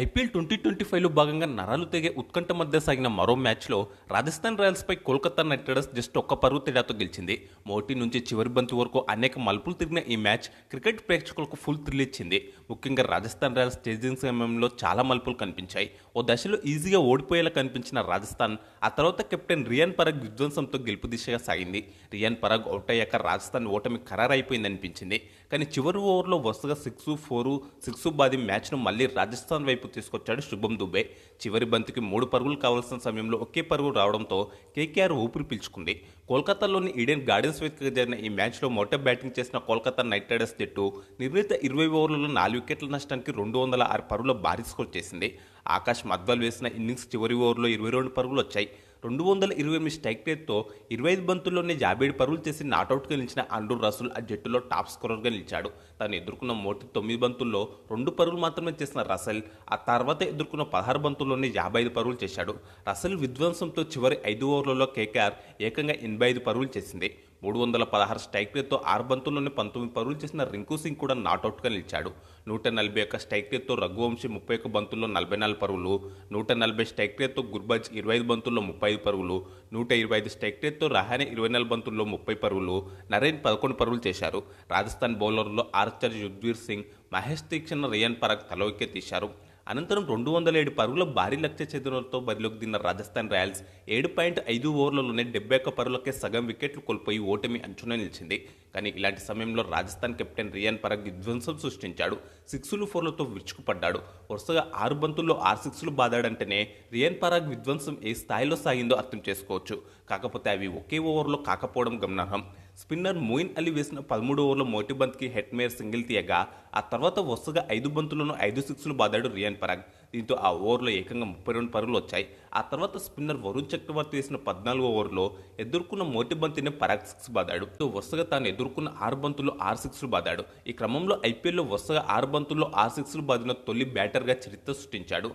IPL twenty twenty ఫైవ్లో భాగంగా నరాలు తెగే ఉత్కంఠ మధ్య సాగిన మరో మ్యాచ్లో రాజస్థాన్ రాయల్స్పై కోల్కతా నైట్ రైడర్స్ జస్ట్ ఒక్క పరుగు తేడాతో గెలిచింది. మోటి నుంచి చివరి బంతి వరకు అనేక మలుపులు తిరిగిన ఈ మ్యాచ్ క్రికెట్ ప్రేక్షకులకు ఫుల్ థ్రిల్ ఇచ్చింది. ముఖ్యంగా రాజస్థాన్ రాయల్స్ చేజింగ్ సమయంలో చాలా మలుపులు కనిపించాయి. ఓ దశలో ఈజీగా ఓడిపోయేలా కనిపించిన రాజస్థాన్ ఆ తర్వాత కెప్టెన్ రియాన్ పరాగ్ విధ్వంసంతో గెలుపు దిశగా సాగింది. రియాన్ పరాగ్ అవుట్ అయ్యాక రాజస్థాన్ ఓటమి ఖరారైపోయింది అనిపించింది. కానీ చివరి ఓవర్లో వరుసగా సిక్స్ ఫోరు సిక్స్ బాది మ్యాచ్ను మళ్ళీ రాజస్థాన్ వైపు తీసుకొచ్చాడు శుభం దుబ్బే చివరి బంతికి మూడు పరుగులు కావాల్సిన సమయంలో ఒకే పరుగు రావడంతో కేకేఆర్ ఊపిరి పీల్చుకుంది. కోల్కతాలోని ఈడెన్ గార్డెన్స్ వేదికగా జరిగిన ఈ మ్యాచ్లో మొట్ట బ్యాటింగ్ చేసిన కోల్కతా నైట్ రైడర్స్ జట్టు నిర్ణీత ఇరవై ఓవర్లలో నాలుగు వికెట్ల నష్టానికి రెండు వందల ఆరు పరుగుల భారీ స్కోర్ చేసింది. ఆకాష్ మద్వాల్ వేసిన ఇన్నింగ్స్ చివరి ఓవర్లో ఇరవై రెండు పరుగులు వచ్చాయి. రెండు వందల ఇరవై ఎనిమిది స్ట్రైక్ రేట్తో ఇరవై ఐదు బంతుల్లోనే యాభై పరుగులు చేసి నాటౌట్గా నిలిచిన అండూర్ రసూల్ ఆ జట్టులో టాప్ స్కోరర్గా నిలిచాడు. తను ఎదుర్కొన్న మొదటి తొమ్మిది బంతుల్లో రెండు పరుగులు మాత్రమే చేసిన రసల్ ఆ తర్వాత ఎదుర్కొన్న పదహారు బంతుల్లోనే యాభై ఐదు పరుగులు చేశాడు. రసల్ విధ్వంసంతో చివరి ఐదు ఓవర్లలో కేకేఆర్ ఏకంగా ఎనభై ఐదు పరుగులు చేసింది. మూడు వందల పదహారు స్ట్రైక్ రేట్తో ఆరు బంతుల్లోనే పంతొమ్మిది పరుగులు చేసిన రింకు సింగ్ కూడా నాటౌట్గా నిలిచాడు. నూట నలభై ఒక్క స్ట్రైక్ రేట్తో రఘువంశీ ముప్పై ఒక్క బంతుల్లో నలభై నాలుగు పరుగులు నూట నలభై స్ట్రైక్ రేట్తో గుర్బాజ్ ఇరవై ఐదు బంతుల్లో ముప్పై ఐదు పరుగులు నూట ఇరవై ఐదు స్ట్రైక్ రేట్తో రహానే ఇరవై నాలుగు బంతుల్లో ముప్పై పరుగులు నరేన్ పదకొండు పరుగులు చేశారు. రాజస్థాన్ బౌలర్లో ఆర్చర్ యుద్వీర్ సింగ్ మహేష్ తీక్షణ రియాన్ పరాగ్ తల తీశారు. అనంతరం రెండు వందల ఏడు పరుగుల భారీ లక్ష్య చేతులతో బరిలోకి దిన్న రాజస్థాన్ రాయల్స్ ఏడు పాయింట్ ఐదు ఓవర్లలోనే డెబ్బై ఒక్క పరుగులకే సగం వికెట్లు కోల్పోయి ఓటమి అంచున నిలిచింది. కానీ ఇలాంటి సమయంలో రాజస్థాన్ కెప్టెన్ రియాన్ పరాగ్ విధ్వంసం సృష్టించాడు. సిక్సులు ఫోర్లతో విరుచుకుపడ్డాడు. వరుసగా ఆరు బంతుల్లో ఆరు సిక్స్లు బాదాడంటేనే రియాన్ పరాగ్ విధ్వంసం ఏ స్థాయిలో సాగిందో అర్థం చేసుకోవచ్చు. కాకపోతే అవి ఒకే ఓవర్లో కాకపోవడం గమనార్హం. స్పిన్నర్ మోయిన్ అలీ వేసిన పదమూడు ఓవర్ల మొదటి బంత్కి హెడ్ మేయర్ సింగిల్ తీయగా ఆ తర్వాత వరుసగా ఐదు బంతులను ఐదు సిక్స్లు బాదాడు రియాన్ పరాగ్. దీంతో ఆ ఓవర్లో ఏకంగా ముప్పై రెండు పరుగులు వచ్చాయి. ఆ తర్వాత స్పిన్నర్ వరుణ్ చక్రవర్తి వేసిన పద్నాలుగు ఓవర్లో ఎదుర్కొన్న మొదటి బంతిని పరాగ్ సిక్స్ బాదాడు. తో వరుసగా తాను ఎదుర్కొన్న ఆరు బంతుల్లో ఆరు సిక్స్లు బాదాడు. ఈ క్రమంలో ఐపీఎల్లో వరుసగా ఆరు బంతుల్లో ఆరు సిక్స్లు బాదిన తొలి బ్యాటర్గా చరిత్ర సృష్టించాడు.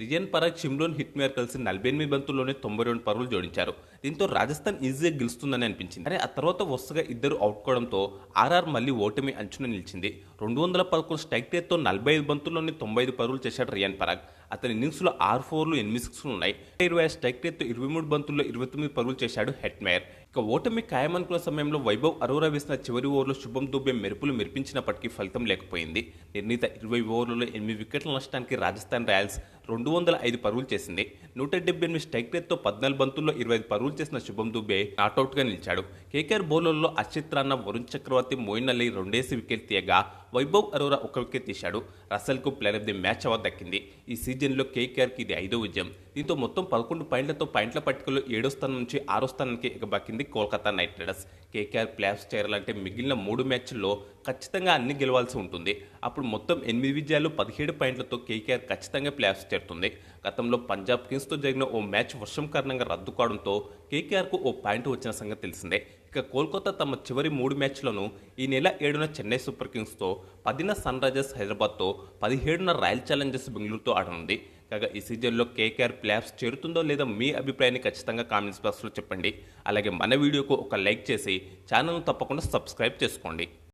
Riyan Parag Shimron Hetmyer కలిసి నలభై ఎనిమిది బంతుల్లోనే తొంభై రెండు పరుగులు జోడించారు. దీంతో రాజస్థాన్ ఈజీగా గెలుస్తుందని అనిపించింది. కానీ ఆ తర్వాత వరుసగా ఇద్దరు అవుట్ కావడంతో ఆర్ఆర్ మళ్ళీ ఓటమి అంచున నిలిచింది. రెండు వందల పదకొండు స్ట్రైక్ రేట్తో నలభై ఐదు బంతుల్లోనే తొంభై ఐదు పరుగులు చేశాడు రియాన్ పరాగ్. అతని ఇన్నింగ్స్లో ఆరు ఫోర్లు ఎనిమిది సిక్స్లు ఉన్నాయి. ఇరవై ఐదు స్ట్రైక్ రేట్తో ఇరవై మూడు బంతుల్లో ఇరవై తొమ్మిది పరుగులు చేశాడు హెట్మేయర్. ఇక ఓటమి ఖాయమనుకున్న సమయంలో వైభవ్ అరోరా వేసిన చివరి ఓవర్లో శుభం దుబ్బే మెరుపులు మెరిపించినప్పటికీ ఫలితం లేకపోయింది. నిర్ణీత ఇరవై ఓవర్లలో ఎనిమిది వికెట్ల నష్టానికి రాజస్థాన్ రాయల్స్ రెండు వందల ఐదు పరుగులు చేసింది. నూట డెబ్బై ఎనిమిది స్ట్రైక్ రేట్తో పద్నాలుగు బంతుల్లో ఇరవై ఐదు పరుగులు చేసిన శుభం దుబే నాటౌట్గా నిలిచాడు. కేకేఆర్ బౌలర్లో అర్షిత్ రాన్న వరుణ్ చక్రవర్తి మోయిన్ అలీ రెండేసి వికెట్ తీయగా వైభవ్ అరోరా ఒక వికెట్ తీశాడు. రసల్కు player of the match award దక్కింది. ఈ సీజన్లో కేకేఆర్కి ఇది ఐదో విజయం. దీంతో మొత్తం పదకొండు పాయింట్లతో పాయింట్ల పట్టికలో ఏడో స్థానం నుంచి ఆరో స్థానానికి ఎగబాకింది Kolkata Knight Riders. KKR playoffs చేరాలంటే మిగిలిన మూడు మ్యాచ్ల్లో ఖచ్చితంగా అన్ని గెలవాల్సి ఉంటుంది. అప్పుడు మొత్తం ఎనిమిది విజయాలు పదిహేడు పాయింట్లతో కేకేఆర్ ఖచ్చితంగా ప్లేఆఫ్స్ చేరుతుంది. గతంలో పంజాబ్ కింగ్స్తో జరిగిన ఓ మ్యాచ్ వర్షం కారణంగా రద్దు కావడంతో కేకేఆర్కు ఓ పాయింట్ వచ్చిన సంగతి తెలిసిందే. ఇక కోల్కతా తమ చివరి మూడు మ్యాచ్లను ఈ నెల ఏడున చెన్నై సూపర్ కింగ్స్తో పదిన సన్ రైజర్స్ హైదరాబాద్తో పదిహేడున రాయల్ ఛాలెంజర్స్ బెంగళూరుతో ఆడనుంది. కాగా ఈ సీజన్లో కేకేఆర్ ప్లేఆఫ్స్ చేరుతుందో లేదో మీ అభిప్రాయాన్ని ఖచ్చితంగా కామెంట్స్ బాక్స్లో చెప్పండి. అలాగే మన వీడియోకు ఒక లైక్ చేసి ఛానల్ను తప్పకుండా సబ్స్క్రైబ్ చేసుకోండి.